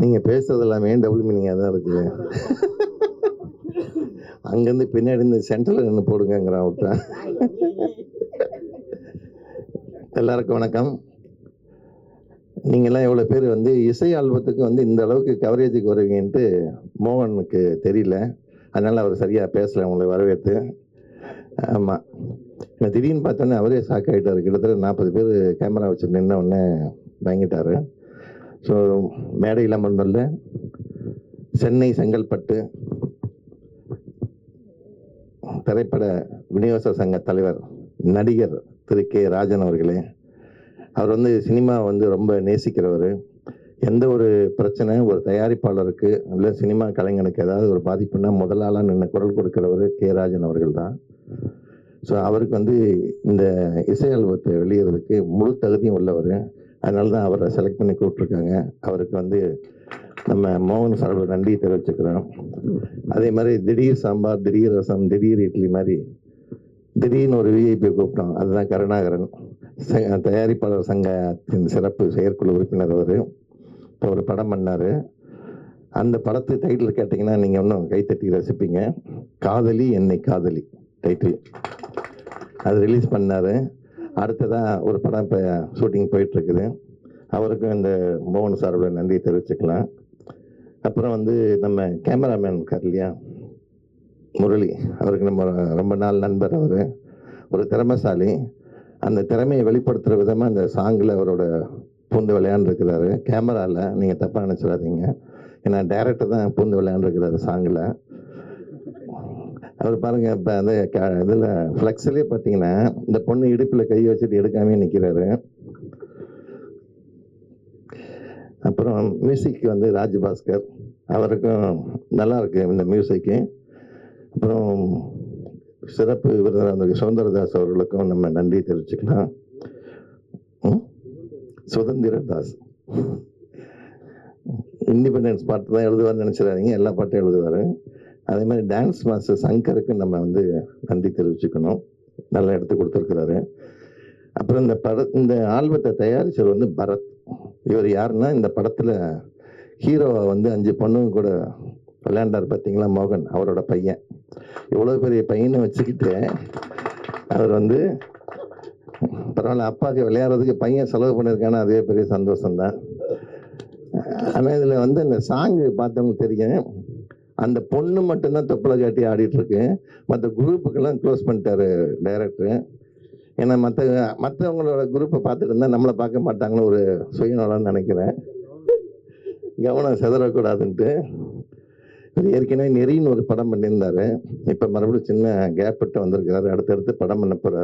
நீங்கள் பேசுறது எல்லாமே டபுள் மீனிங்காக தான் இருக்குது அங்கேருந்து பின்னாடி இந்த சென்டரில் நின்று போடுங்கிறான் விட்டான் எல்லாருக்கும் வணக்கம். நீங்கள்லாம் எவ்வளோ பேர் வந்து இசை ஆல்பத்துக்கு வந்து இந்த அளவுக்கு கவரேஜுக்கு வருவீங்கன்ட்டு மோகனுக்கு தெரியல. அதனால் அவர் சரியாக பேசலை உங்களை வரவேற்று. ஆமாம் திடீர்னு பார்த்தோன்னே அவரே ஷாக் ஆகிட்டார் கிட்டத்தட்ட நாற்பது பேர் கேமரா வச்சு நின்ன உடனே வாங்கிட்டார் ஸோ மேடையில் அமர்ந்துள்ள சென்னை செங்கல்பட்டு திரைப்பட விநியோக சங்க தலைவர் நடிகர் திரு கே. ராஜன் அவர்களே அவர் வந்து சினிமா வந்து ரொம்ப நேசிக்கிறவர். எந்த ஒரு பிரச்சனை ஒரு தயாரிப்பாளருக்கு இல்லை சினிமா கலைஞனுக்கு ஏதாவது ஒரு பாதிப்புனா முதலாளாக நின்று குரல் கொடுக்கிறவர் கே. ராஜன் அவர்கள் தான். ஸோ அவருக்கு வந்து இந்த இசை ஆல்பத்தை முழு தகுதியும் உள்ளவர். அதனால தான் அவரை செலக்ட் பண்ணி கூப்பிட்ருக்காங்க அவருக்கு வந்து நம்ம மோகன் சார்பு நன்றி தெரிவிச்சுக்கிறோம். அதே மாதிரி திடீர் சாம்பார் திடீர் ரசம் திடீர் இட்லி மாதிரி திடீர்னு ஒரு விஐபி கூப்பிட்டோம். அதுதான் கருணாகரன். ச- தயாரிப்பாளர் சங்கத்தின் சிறப்பு செயற்குழு உறுப்பினர் அவர். இப்போ ஒரு படம் பண்ணார். அந்த படத்து டைட்டில் கேட்டிங்கன்னா நீங்கள் இன்னும் கைத்தட்டி ரசிப்பீங்க. காதலி என்னை காதலி. டைட்டில் அது ரிலீஸ் பண்ணார். அடுத்ததாக ஒரு படம் இப்போ ஷூட்டிங் போயிட்டுருக்குது. அவருக்கும் இந்த மோகன் சாரோட நன்றி தெரிவிச்சுக்கலாம். அப்புறம் வந்து நம்ம கேமராமேன் இருக்கார் இல்லையா? முரளி. அவருக்கு நம்ம ரொம்ப நாள் நண்பர் அவர். ஒரு திறமைசாலி. அந்த திறமையை வெளிப்படுத்துகிற விதமாக அந்த சாங்கில் அவரோட பூந்து விளையாண்டுருக்கிறாரு. கேமராவில் நீங்கள் தப்பாக நினச்சிடாதீங்க. ஏன்னா டேரக்டர் தான் பூந்து விளையாண்டுருக்கிறாரு சாங்கில் அவர் பாருங்க இப்போ அந்த இதில் ஃப்ளெக்ஸ்லேயே பார்த்தீங்கன்னா இந்த பொண்ணு இடுப்பில் கை வச்சுட்டு எடுக்காமே நிற்கிறாரு அப்புறம் மியூசிக் வந்து ராஜ்பாஸ்கர். அவருக்கும் நல்லா இருக்கு இந்த மியூசிக்கு அப்புறம் சிறப்பு விருந்தினர் அந்த சுதந்திரதாஸ் அவர்களுக்கும் நம்ம நன்றி தெரிவிச்சுக்கலாம். சுதந்திரதாஸ். இண்டிபெண்டன்ஸ் பாட்டு தான் எழுதுவார்னு நினச்சிடாதீங்க எல்லா பாட்டும் எழுதுவார். அதே மாதிரி டான்ஸ் மாஸ்டர் சங்கருக்கு நம்ம வந்து நன்றி தெரிவிச்சுக்கணும். நல்லா எடுத்து கொடுத்துருக்குறாரு. அப்புறம் இந்த பட இந்த ஆல்பத்தை தயாரித்தவர் வந்து பரத். இவர் யாருன்னா இந்த படத்தில் ஹீரோவை வந்து அஞ்சு பொண்ணுங்க கூட விளையாண்டார் பார்த்தீங்களா மோகன் அவரோட பையன். இவ்வளோ பெரிய பையனை வச்சுக்கிட்டு அவர் வந்து பரவாயில்ல அப்பாவுக்கு விளையாடுறதுக்கு பையன் செலவு பண்ணியிருக்கானா அதே பெரிய சந்தோஷம்தான். ஆனால் இதில் வந்து அந்த சாங்கு பார்த்தவங்களுக்கு தெரியும். அந்த பொண்ணு மட்டும்தான் தொப்பில் காட்டி ஆடிட்டு இருக்கு மற்ற குரூப்புக்கெல்லாம் க்ளோஸ் பண்ணிட்டாரு டைரக்டரு ஏன்னா மற்ற மற்றவங்களோட குரூப்பை பார்த்துட்டு இருந்தால் நம்மளை பார்க்க மாட்டாங்கன்னு ஒரு சுயநலம்னு நினைக்கிறேன். கவனம் செதறக்கூடாதுன்ட்டு. ஏற்கனவே நெறின்னு ஒரு படம் பண்ணியிருந்தாரு. இப்போ மறுபடியும் சின்ன கேப் விட்டு வந்திருக்கிறாரு. அடுத்தடுத்து படம் பண்ண போகிறார்